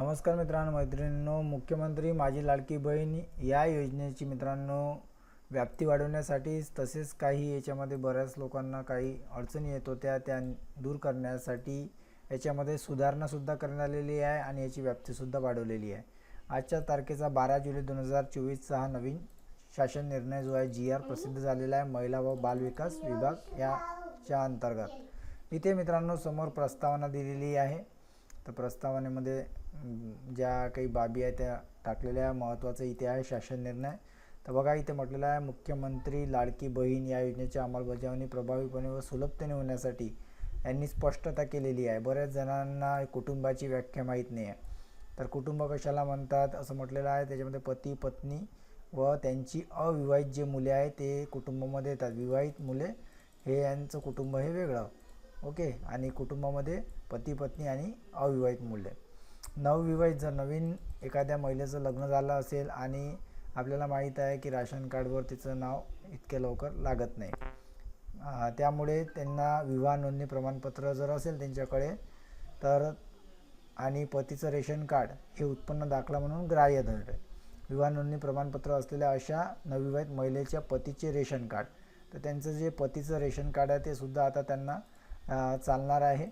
नमस्कार मित्रांनो मैत्रिणींनो मुख्यमंत्री माझी लाडकी बहीण या योजनेची मित्रांनो व्याप्ती वाढवण्यासाठी तसेच काही याच्यामध्ये बऱ्याच लोकांना काही अडचणी येत होत्या त्या दूर करण्यासाठी याच्यामध्ये सुधारणासुद्धा करण्यात आलेली आहे आणि याची व्याप्तीसुद्धा वाढवलेली आहे. आजच्या तारखेचा बारा जुलै दोन हजार चोवीसचा हा नवीन शासन निर्णय जो आहे जी आर प्रसिद्ध झालेला आहे महिला व बालविकास विभाग याच्या अंतर्गत. इथे मित्रांनो समोर प्रस्तावना दिलेली आहे. तर प्रस्तावनेमध्ये ज्या काही बाबी आहेत त्या टाकलेल्या महत्त्वाचं इथे आहे शासन निर्णय. तर बघा इथे म्हटलेलं आहे मुख्यमंत्री लाडकी बहीण या योजनेची अंमलबजावणी प्रभावीपणे व सुलभतेने होण्यासाठी यांनी स्पष्टता केलेली आहे. बऱ्याच जणांना कुटुंबाची व्याख्या माहीत नाही आहे. तर कुटुंब कशाला म्हणतात असं म्हटलेलं आहे त्याच्यामध्ये पती पत्नी व त्यांची अविवाहित जे मुले आहेत ते कुटुंबामध्ये येतात. विवाहित मुले हे यांचं कुटुंब हे वेगळं. ओके? आणि कुटुंबामध्ये पती पत्नी आणि अविवाहित मुले. नवविवाहित जर नवीन एखाद्या महिलेचं लग्न झालं असेल आणि आपल्याला माहीत आहे की राशन कार्डवर तिचं नाव इतक्या लवकर लागत नाही. त्यामुळे त्यांना विवाह नोंदणी प्रमाणपत्र जर असेल त्यांच्याकडे तर आणि पतीचं रेशन कार्ड हे उत्पन्न दाखला म्हणून ग्राह्य धरले विवाह नोंदणी प्रमाणपत्र असलेल्या अशा नवविवाहित महिलेच्या पतीचे रेशन कार्ड. तर त्यांचं जे पतीचं रेशन कार्ड आहे ते सुद्धा आता त्यांना चालणार आहे.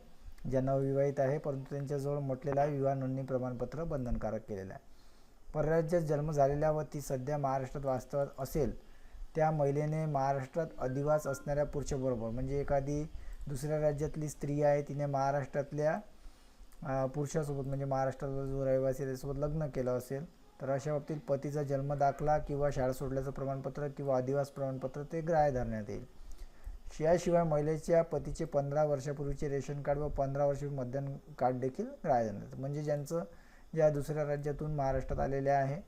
ज्यांना विवाहित आहे परंतु त्यांच्याजवळ म्हटलेलं आहे विवाह नोंदणी प्रमाणपत्र बंधनकारक केलेलं आहे. परराज्यात जन्म झालेल्या व ती सध्या महाराष्ट्रात वास्तवात असेल त्या महिलेने महाराष्ट्रात अधिवास असणाऱ्या पुरुषाबरोबर म्हणजे एखादी दुसऱ्या राज्यातली स्त्री आहे तिने महाराष्ट्रातल्या पुरुषासोबत म्हणजे महाराष्ट्रातला जो रहिवासी त्याच्यासोबत त्यासोबत लग्न केलं असेल तर अशा बाबतीत पतीचा जन्म दाखला किंवा शाळा सोडल्याचं प्रमाणपत्र किंवा अधिवास प्रमाणपत्र ते ग्राह्य धरण्यात येईल. याशिवाय महिलेच्या पतीचे पंधरा वर्षापूर्वीचे रेशन कार्ड व पंधरा वर्षापूर्वी मतदान कार्ड देखील ग्राह्य म्हणजे ज्यांचं ज्या दुसऱ्या राज्यातून महाराष्ट्रात आलेले आहे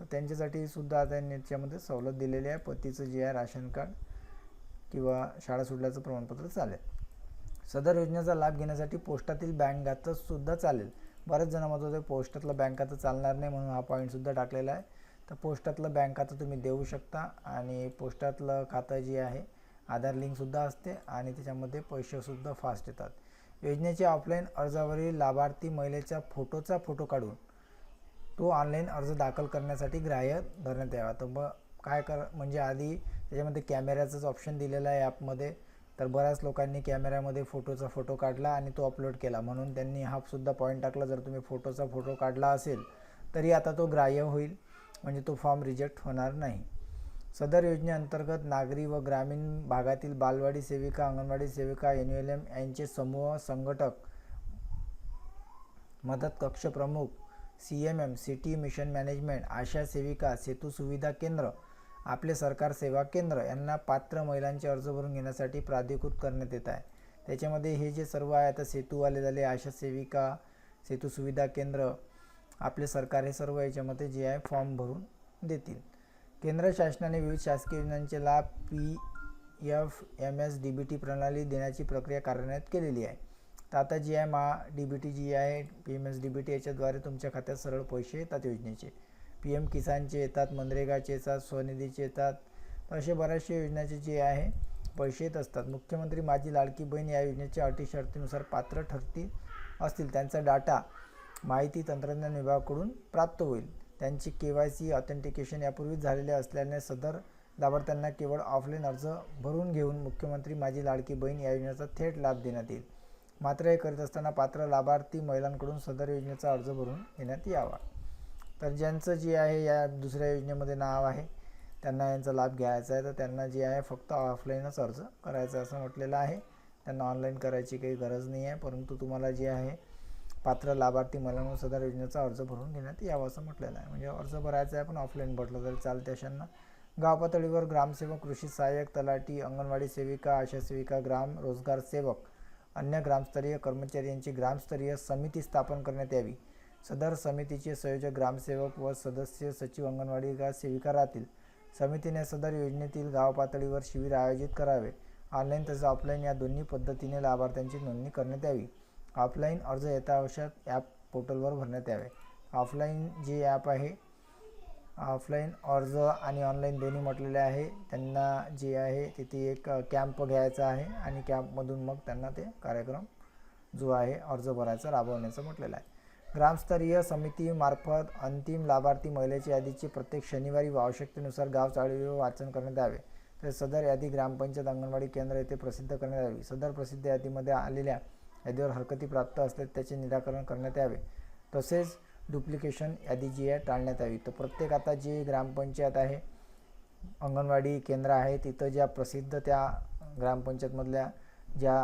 तर त्यांच्यासाठी सुद्धा आता याच्यामध्ये सवलत दिलेली आहे. पतीचं जे आहे राशन कार्ड किंवा शाळा सुटल्याचं प्रमाणपत्र चालेल. सदर योजनेचा लाभ घेण्यासाठी पोस्टातील बँक सुद्धा चालेल. बऱ्याच जण म्हणत होते पोस्टातलं बँक खातं चालणार नाही म्हणून हा पॉईंटसुद्धा टाकलेला आहे. तर पोस्टातलं बँक खातं तुम्ही देऊ शकता आणि पोस्टातलं खातं जे आहे आधार लिंकसुद्धा असते आणि त्याच्यामध्ये पैसेसुद्धा फास्ट येतात. योजनेच्या ऑफलाईन अर्जावरील लाभार्थी महिलेच्या फोटोचा फोटो काढून तो ऑनलाईन अर्ज दाखल करण्यासाठी ग्राह्य धरण्यात यावा. तर मग काय कर म्हणजे आधी त्याच्यामध्ये कॅमेऱ्याचंच ऑप्शन दिलेलं आहे ॲपमध्ये तर बऱ्याच लोकांनी कॅमेऱ्यामध्ये फोटोचा फोटो काढला आणि तो अपलोड केला. म्हणून त्यांनी हा सुद्धा पॉईंट टाकला. जर तुम्ही फोटोचा फोटो काढला असेल तरी आता तो ग्राह्य होईल. म्हणजे तो फॉर्म रिजेक्ट होणार नाही. सदर योजनेअंतर्गत नागरी व ग्रामीण भागातील बालवाडी सेविका अंगणवाडी सेविका एन एल एम यांचे समूह संघटक मदत कक्ष प्रमुख C M M city mission management आशा सेविका सेतू सुविधा केंद्र आपले सरकार सेवा केंद्र यांना पात्र महिलांचे अर्ज भरून घेण्यासाठी प्राधिकृत करण्यात येत आहे. त्याच्यामध्ये हे जे सर्व आहे आता सेतूवाले झाले आशा सेविका सेतू सुविधा केंद्र आपले सरकार हे सर्व याच्यामध्ये जे आहे फॉर्म भरून देतील. केंद्र शासनाने विविध शासकीय योजनांचे लाभ P F M S D B T प्रणाली देण्याची प्रक्रिया कार्यान्वित केलेली आहे. तर आता जी आहे मा डी बी टी जी आहे P M S D B T याच्याद्वारे तुमच्या खात्यात सरळ पैसे येतात योजनेचे. पी एम किसानचे येतात मनरेगाचे येतात स्वनिधीचे येतात असे बऱ्याचशा योजनाचे जे आहे पैसे येत असतात. मुख्यमंत्री माझी लाडकी बहीण या योजनेच्या अटी शर्तीनुसार पात्र ठरतील असतील. त्यांचा डाटा माहिती तंत्रज्ञान विभागाकडून प्राप्त होईल. त्यांची के वाय सी ऑथेंटिकेशन यापूर्वीच झालेले असल्याने सदर लाभार्थ्यांना केवळ ऑफलाईन अर्ज भरून घेऊन मुख्यमंत्री माझी लाडकी बहीण या योजनेचा थेट लाभ देण्यात येईल. मात्र हे करत असताना पात्र लाभार्थी महिलांकडून सदर योजनेचा अर्ज भरून घेण्यात यावा. तर ज्यांचं जे आहे या दुसऱ्या योजनेमध्ये नाव आहे त्यांना यांचा लाभ घ्यायचा आहे. तर त्यांना जे आहे फक्त ऑफलाईनच अर्ज करायचा आहे असं म्हटलेलं आहे. त्यांना ऑनलाईन करायची काही गरज नाही आहे. परंतु तुम्हाला जे आहे पात्र लाभार्थी महिलांना सदर योजनेचा अर्ज भरून घेण्यात यावा असं म्हटलेलं आहे. म्हणजे अर्ज भरायचा आहे पण ऑफलाईन भरलं तरी चालते अशांना. गाव पातळीवर ग्रामसेवक कृषी सहाय्यक तलाठी अंगणवाडी सेविका आशा सेविका ग्राम रोजगार सेवक अन्य ग्रामस्तरीय कर्मचारी यांची ग्रामस्तरीय समिती स्थापन करण्यात यावी. सदर समितीचे संयोजक ग्रामसेवक व सदस्य सचिव अंगणवाडी गा सेविका राहतील. समितीने सदर योजनेतील गाव पातळीवर शिबिर आयोजित करावे. ऑनलाईन तसेच ऑफलाईन या दोन्ही पद्धतीने लाभार्थ्यांची नोंदणी करण्यात यावी. ऑफलाईन अर्ज यथावश्यक ॲप पोर्टलवर भरण्यात यावे. ऑफलाईन जे ॲप आहे ऑफलाईन अर्ज आणि ऑनलाईन दोन्ही म्हटलेले आहे त्यांना जे आहे तिथे एक कॅम्प घ्यायचा आहे आणि कॅम्पमधून मग त्यांना ते कार्यक्रम जो आहे अर्ज भरायचा राबवण्याचं म्हटलेलं आहे. ग्रामस्तरीय समितीमार्फत अंतिम लाभार्थी महिलेच्या यादीचे प्रत्येक शनिवारी व आवश्यकतेनुसार गाव चाळीवर वाचन करण्यात यावे. तर सदर यादी ग्रामपंचायत अंगणवाडी केंद्र येथे प्रसिद्ध करण्यात यावी. सदर प्रसिद्ध यादीमध्ये आलेल्या यादीवर हरकती प्राप्त असल्यास त्याचे निराकरण करण्यात यावे. तसेच डुप्लिकेशन यादी जी आहे टाळण्यात यावी. तर प्रत्येक आता जे ग्रामपंचायत आहे अंगणवाडी केंद्र आहे तिथं ज्या प्रसिद्ध त्या ग्रामपंचायतमधल्या ज्या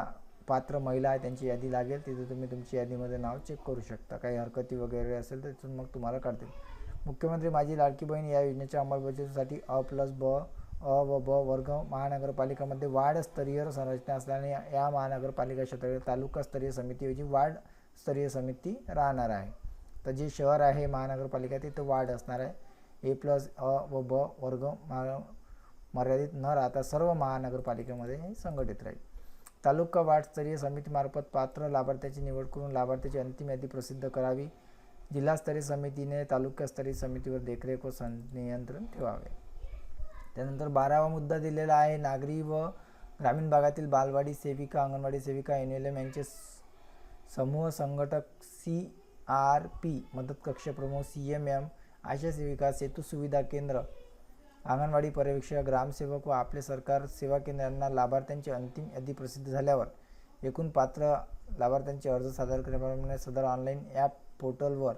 पात्र महिला आहे त्यांची यादी लागेल. तिथे तुम्ही तुमची यादीमध्ये नाव चेक करू शकता. काही हरकती वगैरे असेल तर तिथून मग तुम्हाला काढतील. मुख्यमंत्री माझी लाडकी बहीण या योजनेच्या अंमलबजावणीसाठी अ प्लस ब अ व ब वर्ग महानगरपालिकामध्ये वार्डस्तरीय संरचना असल्याने या- महानगरपालिका क्षेत्रातील तालुकास्तरीय समितीऐवजी वार्डस्तरीय समिती राहणार आहे. तर जे शहर आहे महानगरपालिका तिथं वाढ असणार आहे. ए प्लस अ व ब वर्ग मर्यादित न राहता सर्व महानगरपालिकेमध्ये हे संघटित राहील. तालुका वार्डस्तरीय समितीमार्फत पात्र लाभार्थ्याची निवड करून लाभार्थ्याची अंतिम यादी प्रसिद्ध करावी. जिल्हास्तरीय समितीने तालुकास्तरीय समितीवर देखरेख व सं नियंत्रण ठेवावे. त्यानंतर बारावा मुद्दा दिलेला आहे नागरी व ग्रामीण भागातील बालवाडी सेविका अंगणवाडी सेविका एन एल एम यांचे स- समूह संघटक सी आर पी मदत कक्ष प्रमुख सी एम एम आशा सेविका सेतू सुविधा केंद्र अंगणवाडी पर्यवेक्षक ग्रामसेवक व आपले सरकार सेवा केंद्रांना लाभार्थ्यांची अंतिम यादी प्रसिद्ध झाल्यावर एकूण पात्र लाभार्थ्यांचे अर्ज सादर करण्याप्रमाणे सदर ऑनलाईन ॲप पोर्टलवर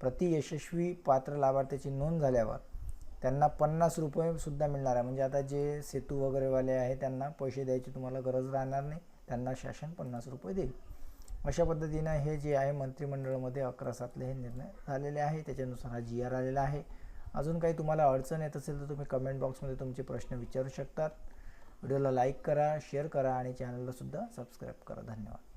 प्रति यशस्वी पात्र लाभार्थ्याची नोंद झाल्यावर त्यांना पन्नास रुपयेसुद्धा मिळणार आहे. म्हणजे आता जे सेतू वगैरेवाले आहे त्यांना पैसे द्यायची तुम्हाला गरज राहणार नाही. त्यांना शासन पन्नास रुपये देईल. अशा पद्धतीनं हे जे आहे मंत्रिमंडळामध्ये अकरा सातले हे निर्णय झालेले आहे. त्याच्यानुसार हा जी आर आलेला आहे. अजून काही तुम्हाला अडचण येत असेल तर तुम्ही कमेंट बॉक्समध्ये तुमचे प्रश्न विचारू शकतात. व्हिडिओला लाईक करा शेअर करा आणि चॅनलला सुद्धा सबस्क्राईब करा. धन्यवाद.